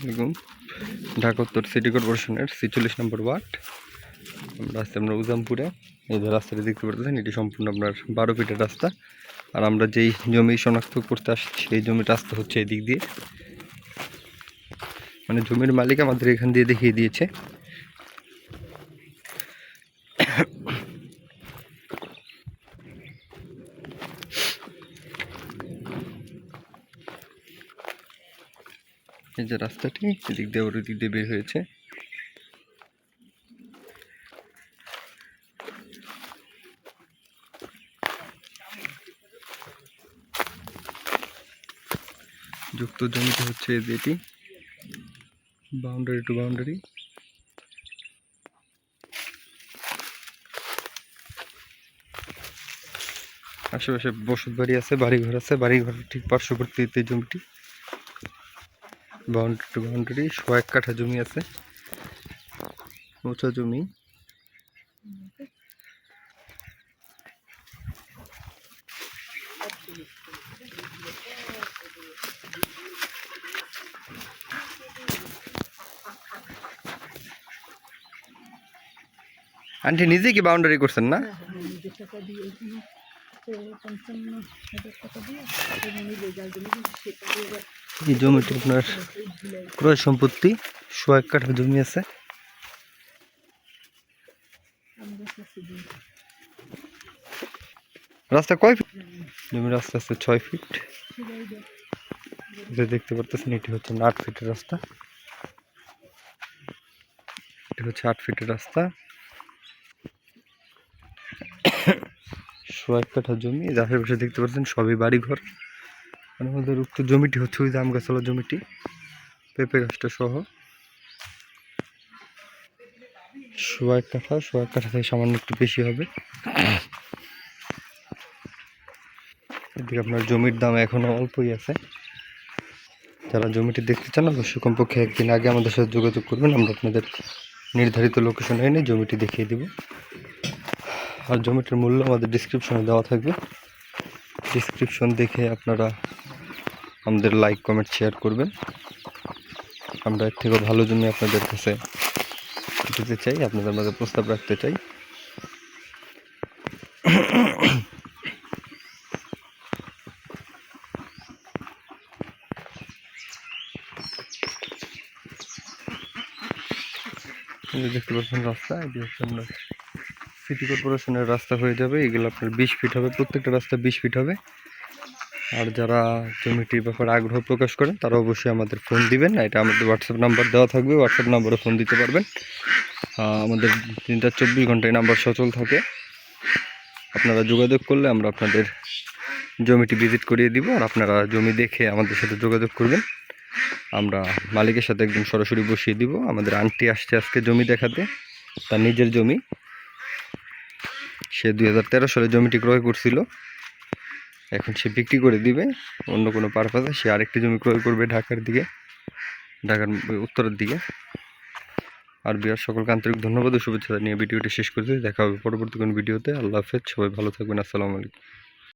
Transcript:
আলাইকুম। ঢাকা উত্তর সিটি কর্পোরেশনের ছিচল্লিশ নম্বর ওয়ার্ড। আমরা আসছি আমরা উজামপুরে। এই যে রাস্তাটি দেখতে পারতেছেন, এটি সম্পূর্ণ আপনার বারো ফিটের রাস্তা। আর আমরা যেই জমি শনাক্ত করতে আসছি, সেই জমির রাস্তা হচ্ছে এই দিক দিয়ে। মানে জমির মালিক আমাদের এখান দিয়ে দেখিয়ে দিয়েছে। এই যে রাস্তাটি, এদিক দিয়ে ওর দিক দিয়ে বের হয়েছে। যুক্ত জমিতে হচ্ছে এই যে এটি বাউন্ডারি টু বাউন্ডারি আশেপাশে বসত বাড়ি আছে, বাড়িঘর আছে, বাড়িঘরের ঠিক পার্শ্ববর্তীতে জমিটি। বাউন্ডারি। বাউন্ডারি এক কাঠা জমি আছে। উঁচা জমি। আন্টি নিজে কি বাউন্ডারি করছেন না? পঞ্চান্ন হাজার টাকা দিয়ে এই জমিটি আপনার ক্রয় সম্পত্তি এক কাঠা জমি আছে। রাস্তা কয় ফিট জমির রাস্তা আছে ছয় ফিট। যে দেখতে পারতেছেন এটি হচ্ছে আট ফিটের রাস্তা। এটি হচ্ছে আট ফিটের রাস্তা। এক কাঠা জমি আশেপাশে দেখতে পাচ্ছেন সবই বাড়ি ঘর আর আমাদের উক্ত জমিটি হচ্ছে ওই জাম গাছালা জমিটি, পেঁপে গাছটা সহ। এক কাঠা এক কাঠা থেকে সামান্য একটু বেশি হবে। এদিকে আপনার জমির দাম এখনও অল্পই আছে। যারা জমিটি দেখতে চান অবশ্যই কমপক্ষে একদিন আগে আমাদের সাথে যোগাযোগ করবেন, আমরা আপনাদের নির্ধারিত লোকেশনে এনে জমিটি দেখিয়ে দিব। আর জমিটির মূল্য আমাদের ডিসক্রিপশনে দেওয়া থাকবে। ডিসক্রিপশন দেখে আপনারা আমাদের লাইক কমেন্ট শেয়ার করবেন। আমরা এর থেকেও ভালো জমি আপনাদের কাছে দিতে চাই, আপনাদের মাঝে প্রস্তাব রাখতে চাই। দেখতে পাচ্ছেন রাস্তা এটি হচ্ছে আপনার সিটি কর্পোরেশনের রাস্তা হয়ে যাবে, এগুলো আপনার বিশ ফিট হবে, প্রত্যেকটা রাস্তা বিশ ফিট হবে। আর যারা জমিটির ব্যাপারে আগ্রহ প্রকাশ করেন, তারা অবশ্যই আমাদের ফোন দিবেন, না, এটা আমাদের হোয়াটসঅ্যাপ নাম্বার দেওয়া থাকবে হোয়াটসঅ্যাপ নাম্বারে ফোন দিতে পারবেন। আমাদের তিনটা চব্বিশ ঘন্টায় নাম্বার সচল থাকে। আপনারা যোগাযোগ করলে আমরা আপনাদের জমিটি ভিজিট করিয়ে দিব, আর আপনারা জমি দেখে আমাদের সাথে যোগাযোগ করবেন। আমরা মালিকের সাথে একদম সরাসরি বসিয়ে দিব। আমাদের আন্টি আসছে আজকে জমি দেখাতে, তার নিজের জমি। সে দুই হাজার তেরো সালে জমিটি ক্রয় করছিল। এখন সে বিক্রি করে দিবে, অন্য কোনো পারপাসে সে আরেকটি জমি ক্রয় করবে ঢাকার দিকে, ঢাকার উত্তরের দিকে। আর বিহার সকলকে আন্তরিক ধন্যবাদ ও শুভেচ্ছা নিয়ে ভিডিওটি শেষ করতে দেখা হবে পরবর্তী কোনো ভিডিওতে। আল্লাহ হাফেজ, সবাই ভালো থাকবেন, আসসালামু আলাইকুম।